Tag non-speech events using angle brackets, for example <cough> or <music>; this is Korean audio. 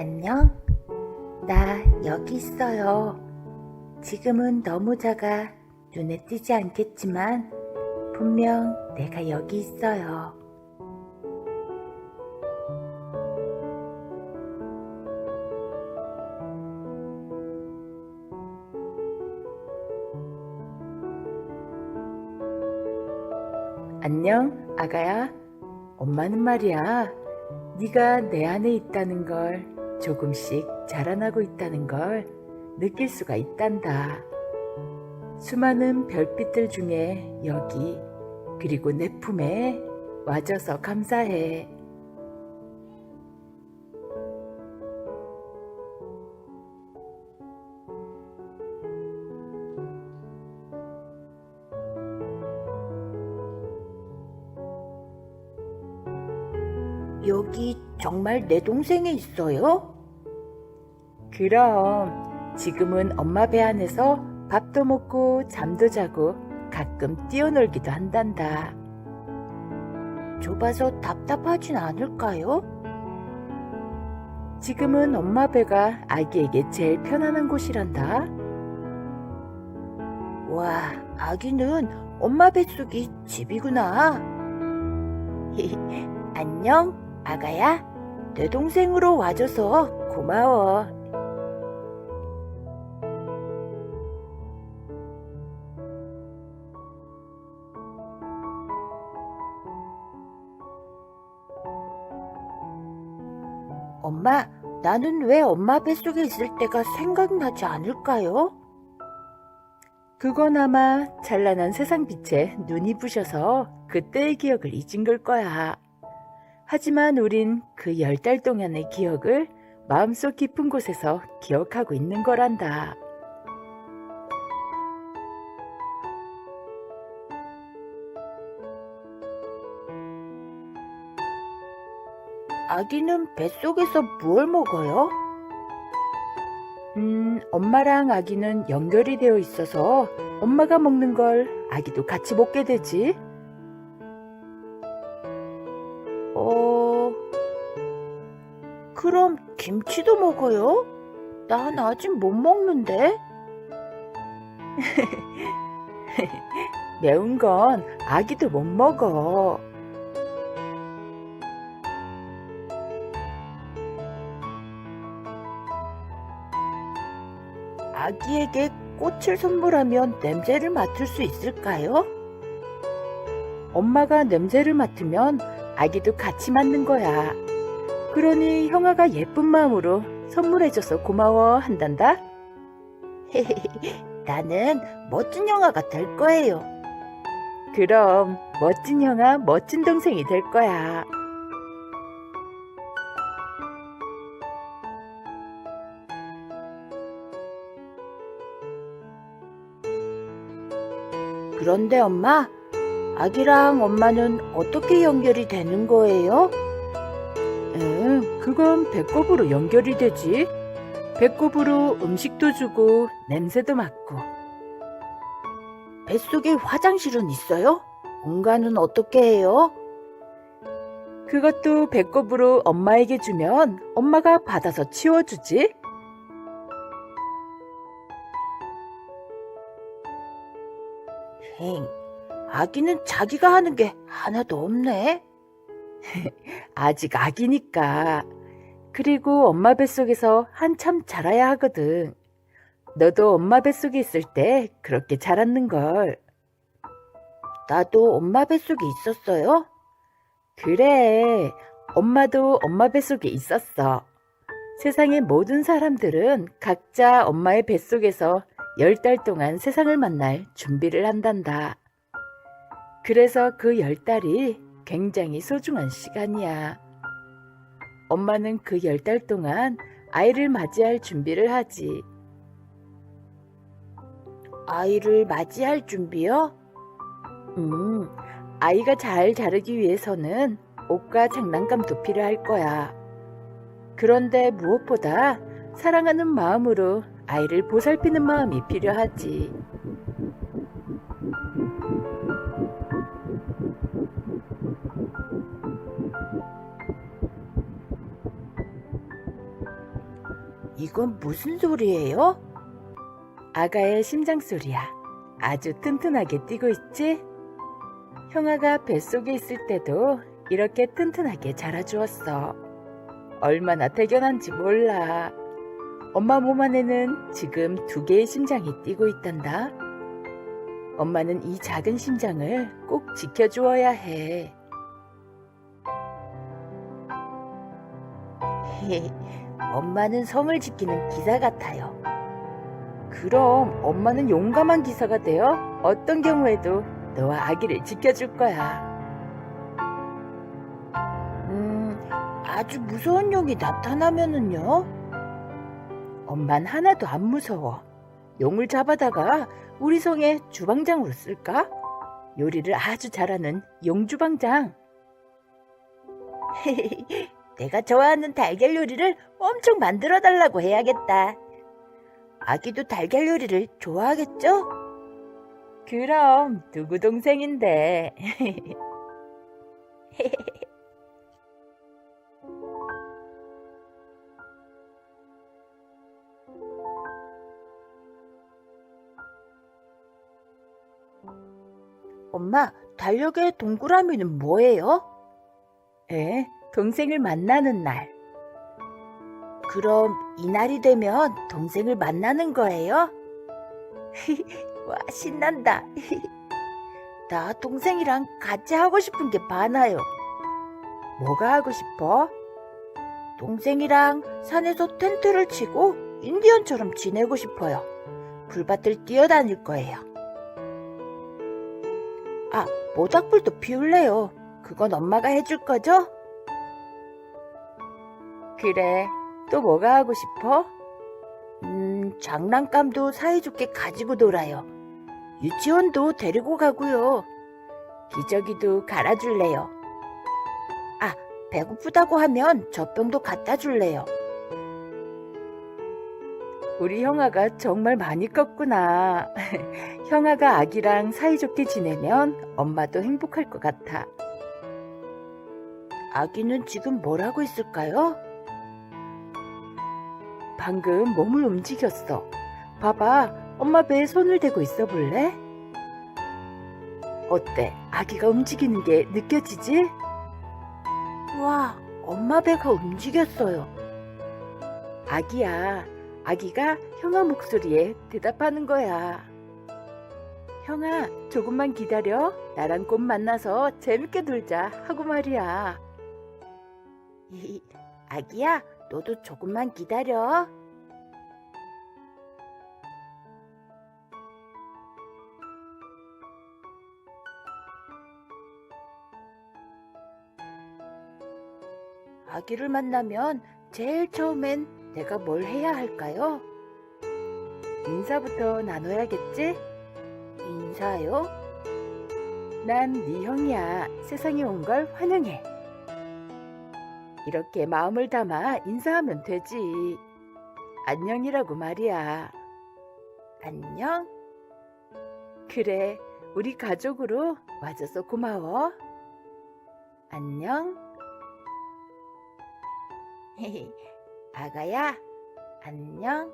안녕? 나 여기 있어요. 지금은 너무 작아 눈에 띄지 않겠지만 분명 내가 여기 있어요. 안녕, 아가야. 엄마는 말이야. 네가 내 안에 있다는 걸 조금씩 자라나고 있다는 걸 느낄 수가 있단다. 수많은 별빛들 중에 여기 그리고 내 품에 와줘서 감사해. 여기 정말 내 동생이 있어요? 그럼 지금은 엄마 배 안에서 밥도 먹고 잠도 자고 가끔 뛰어놀기도 한단다. 좁아서 답답하진 않을까요? 지금은 엄마 배가 아기에게 제일 편안한 곳이란다. 와, 아기는 엄마 뱃속이 집이구나. <laughs> 안녕, 아가야. 내 동생으로 와줘서 고마워. 엄마, 나는 왜 엄마 뱃속에 있을 때가 생각나지 않을까요? 그건 아마 찬란한 세상 빛에 눈이 부셔서 그때의 기억을 잊은 걸 거야. 하지만 우린 그 열 달 동안의 기억을 마음속 깊은 곳에서 기억하고 있는 거란다. 아기는 뱃속에서 무얼 먹어요? 음, 엄마랑 아기는 연결이 되어 있어서 엄마가 먹는 걸 아기도 같이 먹게 되지. 어, 그럼 김치도 먹어요? 난 아직 못 먹는데. <laughs> 매운 건 아기도 못 먹어. 아기에게 꽃을 선물하면 냄새를 맡을 수 있을까요? 엄마가 냄새를 맡으면 아기도 같이 맡는 거야. 그러니 형아가 예쁜 마음으로 선물해줘서 고마워 한단다. <laughs> 나는 멋진 형아가 될 거예요. 그럼 멋진 형아, 멋진 동생이 될 거야. 그런데 엄마, 아기랑 엄마는 어떻게 연결이 되는 거예요? 응, 그건 배꼽으로 연결이 되지. 배꼽으로 음식도 주고 냄새도 맡고. 뱃속에 화장실은 있어요? 공간은 어떻게 해요? 그것도 배꼽으로 엄마에게 주면 엄마가 받아서 치워주지. 행, 아기는 자기가 하는 게 하나도 없네. <laughs> 아직 아기니까. 그리고 엄마 뱃속에서 한참 자라야 하거든. 너도 엄마 뱃속에 있을 때 그렇게 자랐는걸. 나도 엄마 뱃속에 있었어요? 그래. 엄마도 엄마 뱃속에 있었어. 세상의 모든 사람들은 각자 엄마의 뱃속에서 열 달 동안 세상을 만날 준비를 한단다. 그래서 그 열 달이 굉장히 소중한 시간이야. 엄마는 그 열 달 동안 아이를 맞이할 준비를 하지. 아이를 맞이할 준비요? 음, 아이가 잘 자르기 위해서는 옷과 장난감도 필요할 거야. 그런데 무엇보다 사랑하는 마음으로 아이를 보살피는 마음이 필요하지. 이건 무슨 소리예요? 아가의 심장 소리야. 아주 튼튼하게 뛰고 있지? 형아가 뱃속에 있을 때도 이렇게 튼튼하게 자라주었어. 얼마나 대견한지 몰라. 엄마 몸 안에는 지금 두 개의 심장이 뛰고 있단다. 엄마는 이 작은 심장을 꼭 지켜주어야 해. 엄마는 성을 지키는 기사 같아요. 그럼 엄마는 용감한 기사가 되어 어떤 경우에도 너와 아기를 지켜줄 거야. 음, 아주 무서운 용이 나타나면은요? 엄만 하나도 안 무서워. 용을 잡아다가 우리 성의 주방장으로 쓸까? 요리를 아주 잘하는 용주방장. <laughs> 내가 좋아하는 달걀 요리를 엄청 만들어 달라고 해야겠다. 아기도 달걀 요리를 좋아하겠죠? 그럼 누구 동생인데. <laughs> 엄마, 달력의 동그라미는 뭐예요? 에, 동생을 만나는 날. 그럼 이날이 되면 동생을 만나는 거예요? <laughs> 와, 신난다. <laughs> 나 동생이랑 같이 하고 싶은 게 많아요. 뭐가 하고 싶어? 동생이랑 산에서 텐트를 치고 인디언처럼 지내고 싶어요. 불밭을 뛰어다닐 거예요. 아, 모닥불도 피울래요. 그건 엄마가 해줄 거죠? 그래. 또 뭐가 하고 싶어? 음, 장난감도 사이좋게 가지고 놀아요. 유치원도 데리고 가고요. 기저귀도 갈아줄래요. 아, 배고프다고 하면 젖병도 갖다 줄래요. 우리 형아가 정말 많이 컸구나. <laughs> 형아가 아기랑 사이좋게 지내면 엄마도 행복할 것 같아. 아기는 지금 뭘 하고 있을까요? 방금 몸을 움직였어. 봐봐, 엄마 배에 손을 대고 있어 볼래? 어때? 아기가 움직이는 게 느껴지지? 와, 엄마 배가 움직였어요. 아기야, 아기가 형아 목소리에 대답하는 거야. 형아, 조금만 기다려. 나랑 곧 만나서 재밌게 놀자. 하고 말이야. 아기야, 너도 조금만 기다려. 아기를 만나면 제일 처음엔 내가 뭘 해야 할까요? 인사부터 나눠야겠지? 인사요? 난 네 형이야. 세상에 온 걸 환영해. 이렇게 마음을 담아 인사하면 되지. 안녕이라고 말이야. 안녕? 그래, 우리 가족으로 와줘서 고마워. 안녕? <laughs> 아가야, 안녕?